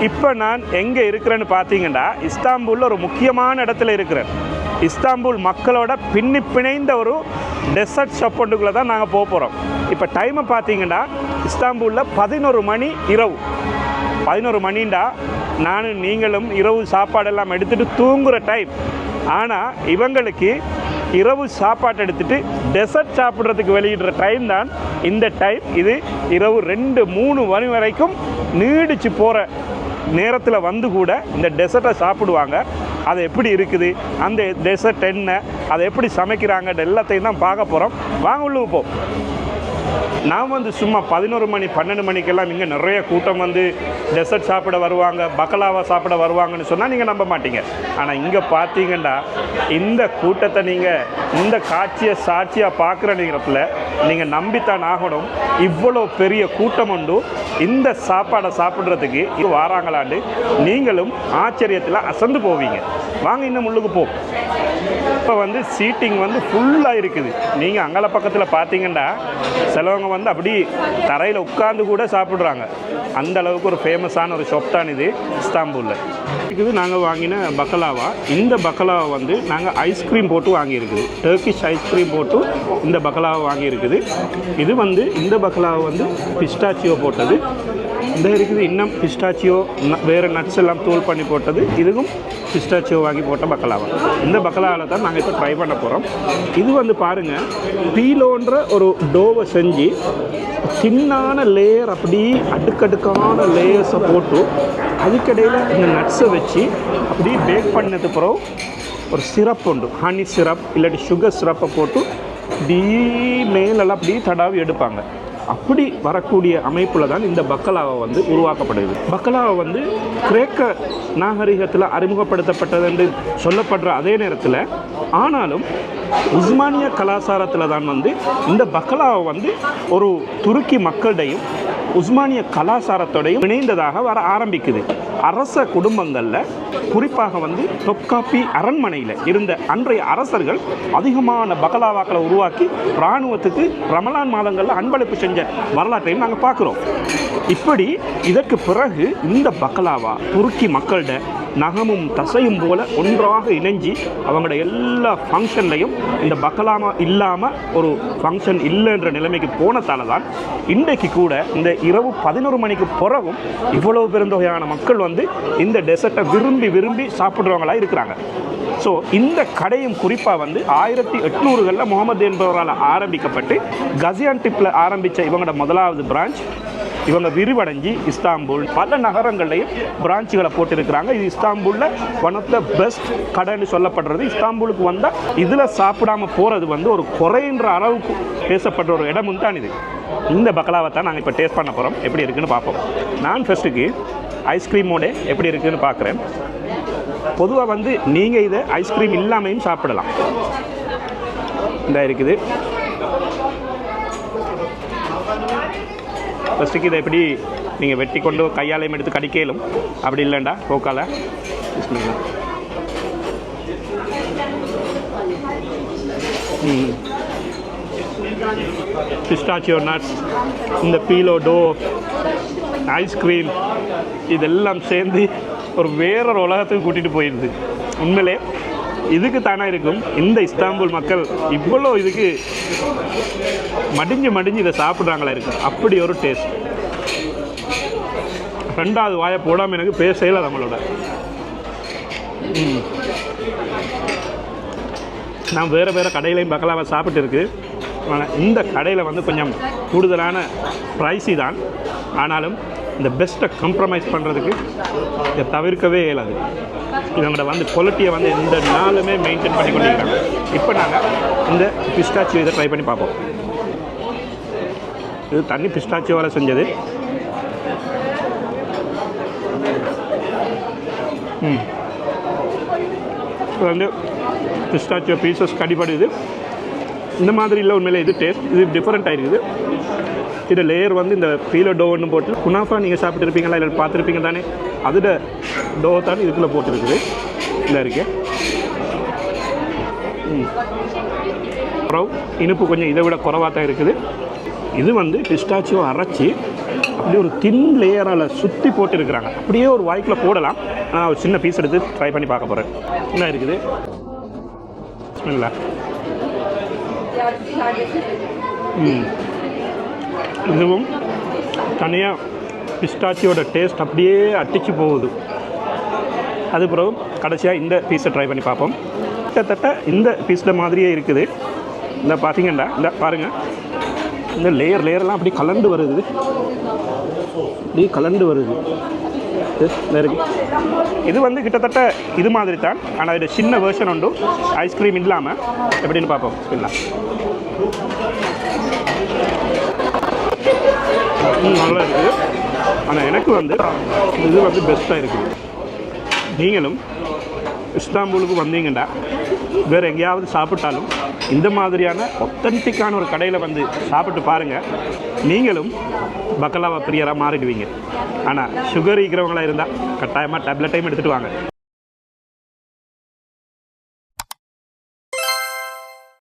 இப்போ நான் எங்கே இருக்கிறேன்னு பார்த்தீங்கன்னா இஸ்தாம்பூலில் ஒரு முக்கியமான இடத்துல இருக்கிறேன். இஸ்தாம்பூல் மக்களோட பின்னி பிணைந்த ஒரு டெசர்ட் ஷாப் ஒன்றுக்குள்ளே தான் நாங்கள் போக போகிறோம் இப்போ டைமை பார்த்தீங்கன்னா இஸ்தாம்பூலில் பதினோரு மணி இரவு. பதினோரு மணிண்டா நானும் நீங்களும் இரவு சாப்பாடெல்லாம் எடுத்துகிட்டு தூங்குகிற டைம் ஆனால் இவங்களுக்கு இரவு சாப்பாடு எடுத்துட்டு டெசர்ட் சாப்பிட்றதுக்கு வெளியிடுற டைம் தான் இந்த டைம் இது இரவு ரெண்டு மூணு மணி வரைக்கும் நீடிச்சு போகிற நேரத்தில் வந்து கூட இந்த டெசர்ட்டை சாப்பிடுவாங்க. அது எப்படி இருக்குது? அந்த டெசர்ட் என்ன? அதை எப்படி சமைக்கிறாங்க எல்லாத்தையும் தான் பார்க்க போகிறோம் வாங்க உள்ளுக்கு போ. நான் வந்து சும்மா பதினோரு மணி பன்னெண்டு மணிக்கெல்லாம் இங்கே நிறைய கூட்டம் வந்து டெசர்ட் சாப்பிட வருவாங்க பக்கலாவா சாப்பிட வருவாங்கன்னு சொன்னால் நீங்கள் நம்ப மாட்டீங்க. ஆனால் இங்கே பார்த்தீங்கன்னா இந்த கூட்டத்தை நீங்கள் இந்த காட்சியை சாட்சியாக பார்க்குற நேரத்தில் நீங்கள் நம்பித்தான் ஆகணும். இவ்வளோ பெரிய கூட்டம் உண்டு. இந்த சாப்பாடை சாப்பிட்றதுக்கு இது வாராங்களாண்டு நீங்களும் ஆச்சரியத்தில் அசந்து போவீங்க. வாங்க இன்னும் உள்ளுக்கு போ. இப்போ வந்து சீட்டிங் வந்து ஃபுல்லாக இருக்குது. நீங்கள் அங்கல பக்கத்தில் பார்த்தீங்கன்னா சிலவங்க வந்து அப்படி தரையில் உட்காந்து கூட சாப்பிட்றாங்க. அந்த அளவுக்கு ஒரு ஃபேமஸான ஒரு ஷாப் தான் இது இஸ்தாம்பூலில். இது நாங்கள் வாங்கின பக்கலாவா? இந்த பக்கலாவை வந்து நாங்கள் ஐஸ்கிரீம் போட்டு வாங்கியிருக்குது. டர்க்கிஷ் ஐஸ்கிரீம் போட்டு இந்த பக்கலாவை வாங்கியிருக்குது. இது வந்து இந்த பக்கலாவை வந்து பிஸ்டாச்சியோ போட்டது. இந்த இருக்குது இன்னும் பிஸ்டாச்சியோ வேறு நட்ஸ் எல்லாம் தூள் பண்ணி போட்டது. இதுவும் பிஸ்டாச்சியோ வாங்கி போட்ட பக்கலாவா இந்த பக்கலாவில் தான் நாங்கள் இப்போ ட்ரை பண்ண போகிறோம் இது வந்து பாருங்கள் பீலோன்ற ஒரு டோவை செஞ்சு தின்னான லேயர் அப்படி அடுக்கடுக்கான லேயர்ஸை போட்டு அதுக்கிடையில் இந்த நட்ஸை வச்சு அப்படியே பேக் பண்ணதுக்கப்புறம் ஒரு சிரப் உண்டு. ஹனி சிரப் இல்லாட்டி சுகர் சிரப்பை போட்டு டீ மேலெல்லாம் அப்படியே தடாவி எடுப்பாங்க. அப்படி வரக்கூடிய அமைப்பில் தான் இந்த பக்கலாவை வந்து உருவாக்கப்படுது. பக்கலாவை வந்து கிரேக்க நாகரிகத்தில் அறிமுகப்படுத்தப்பட்டது என்று சொல்லப்படுற அதே நேரத்தில் ஆனாலும் உஸ்மானிய கலாச்சாரத்தில் தான் வந்து இந்த பக்கலாவை வந்து ஒரு துருக்கி மக்களிடையும் உஸ்மானிய கலாச்சாரத்தோடையும் இணைந்ததாக வர ஆரம்பிக்குது. அரச குடும்பங்களில் குறிப்பாக வந்து தொக்காப்பி அரண்மனையில் இருந்த அன்றைய அரசர்கள் அதிகமான பகலாவாக்களை உருவாக்கி இராணுவத்துக்கு ரமலான் மாதங்களில் அன்பளிப்பு செஞ்ச வரலாற்றையும் நாங்கள் பார்க்குறோம். இப்படி இதற்கு பிறகு இந்த பக்கலாவா துருக்கி மக்கள்கிட்ட நகமும் தசையும் போல ஒன்றாக இணைஞ்சி அவங்களோட எல்லா ஃபங்க்ஷன்லையும் இந்த பக்கலாமா இல்லாமல் ஒரு ஃபங்க்ஷன் இல்லைன்ற நிலைமைக்கு போனதால தான் இன்றைக்கு கூட இந்த இரவு பதினோரு மணிக்கு பிறகும் இவ்வளவு பெருந்தொகையான மக்கள் வந்து இந்த டெசர்ட்டை விரும்பி விரும்பி சாப்பிட்றவங்களா இருக்கிறாங்க. ஸோ இந்த கடையும் குறிப்பாக வந்து ஆயிரத்தி எட்நூறுகளில் முகமது என்பவரால் ஆரம்பிக்கப்பட்டு கசியான் டிப்பில் ஆரம்பித்த இவங்களோட முதலாவது பிரான்ச் இவங்க விரிவடைஞ்சு இஸ்தாம்புல் பல நகரங்கள்லையும் பிரான்ச்சுகளை போட்டிருக்கிறாங்க. இது இஸ்தாம்பூலில் ஒன் ஆஃப் த பெஸ்ட் கடைன்னு சொல்லப்படுறது. இஸ்தாம்பூலுக்கு வந்தால் இதில் சாப்பிடாம போகிறது வந்து ஒரு குறைன்ற அளவுக்கு பேசப்படுற ஒரு இடமும் தான் இது இந்த பக்கலாவை தான் நாங்கள் இப்போ டேஸ்ட் பண்ண போகிறோம் எப்படி இருக்குன்னு பார்ப்போம். நான் ஃபஸ்ட்டுக்கு ஐஸ்கிரீமோட எப்படி இருக்குதுன்னு பார்க்குறேன். பொதுவாக வந்து நீங்கள் இதை ஐஸ்கிரீம் இல்லாமையும் சாப்பிடலாம். இந்த இருக்குது. ஃபஸ்ட்டுக்கு இதை எப்படி நீங்கள் வெட்டி கொண்டு கையாலையும் எடுத்து கடிக்கலும். அப்படி இல்லைண்டா போக்கால. பிஸ்டாச்சியோ நட்ஸ் இந்த பீலோ டோ ஐஸ்கிரீம் இதெல்லாம் சேர்ந்து ஒரு வேறொரு உலகத்துக்கு கூட்டிகிட்டு போயிடுது உண்மையிலே இதுக்கு தானே இருக்கும். இந்த இஸ்தாம்புல் மக்கள் இவ்வளோ இதுக்கு மடிஞ்சு மடிஞ்சு இதை சாப்பிட்றாங்களா இருக்கு. அப்படி ஒரு டேஸ்ட் ரெண்டாவது வாயை போடாமல் எனக்கு பேசல நம்மளோட. நான் வேறு வேறு கடையிலையும் பக்கலாவை சாப்பிட்டு இருக்கு. ஆனால் இந்த கடையில் வந்து கொஞ்சம் கூடுதலான ப்ரைஸி தான். ஆனாலும் இந்த பெஸ்ட்டை கம்ப்ரமைஸ் பண்ணுறதுக்கு இதை தவிர்க்கவே இயலாது. இவங்களோட வந்து குவாலிட்டியை வந்து எந்த நாளுமே மெயின்டைன் பண்ணி கொண்டிருக்காங்க. இப்போ நாங்கள் இந்த பிஸ்டாச்சியோ இதை ட்ரை பண்ணி பார்ப்போம். இது தண்ணி பிஸ்டாச்சியோவில் செஞ்சது. ம். இது வந்து பிஸ்டாச்சியோ பீசஸ் கடிப்படுது இந்த மாதிரி இல்லை உண்மையிலே இது டேஸ்ட் இது டிஃப்ரெண்ட் ஆகிருக்குது இது லேயர் வந்து இந்த பீலோ டோன்னு போட்டு குனாஃபா நீங்கள் சாப்பிட்டுருப்பீங்களா இல்லை பார்த்துருப்பீங்க தானே அதோட டோ தான் இதுக்குள்ளே போட்டுருக்குது. இல்லை இருக்கு. அப்புறம் இனிப்பு கொஞ்சம் இதை விட குறைவாக தான் இருக்குது. இது வந்து பிஸ்டாச்சியோ அரைச்சி அப்படியே ஒரு தின் லேயரால் சுற்றி போட்டு இருக்கிறாங்க அப்படியே ஒரு வாய்க்குள்ளே போடலாம். நான் ஒரு சின்ன பீஸ் எடுத்து ட்ரை பண்ணி பார்க்க போகிறேன் என்ன இருக்குது. இல்லை ம். இதுவும் தனியாக பிஸ்டாச்சியோட டேஸ்ட் அப்படியே அட்டிச்சு போகுது. அது பிறகு கடைசியாக இந்த பீஸை ட்ரை பண்ணி பார்ப்போம். கிட்டத்தட்ட இந்த பீஸில் மாதிரியே இருக்குது. இந்த பார்த்தீங்கன்னா இந்த பாருங்கள் இந்த லேயர் லேயர்லாம் அப்படி கலண்டு வருது. அப்படியே கலண்டு வருது. இது இது வந்து கிட்டத்தட்ட இது மாதிரி தான் ஆனால் இது சின்ன வேர்ஷன் உண்டு. ஐஸ்கிரீம் இல்லாமல் எப்படின்னு பார்ப்போம். இல்லை நல்லா இருக்குது. ஆனால் எனக்கு வந்து இது வந்து பெஸ்ட்டாக இருக்குது. நீங்களும் இஸ்தாம்பூலுக்கு வந்தீங்கன்னா வேறு எங்கேயாவது சாப்பிட்டாலும் இந்த மாதிரியான ஒத்தன்டிக்கான ஒரு கடையில் வந்து சாப்பிட்டு பாருங்கள் நீங்களும் பக்கலாவா பிரியராக மாறிடுவீங்க. ஆனால் சுகர் இருக்கிறவங்களாக இருந்தால் கட்டாயமாக டேப்லெட்டையும் எடுத்துகிட்டு வாங்க.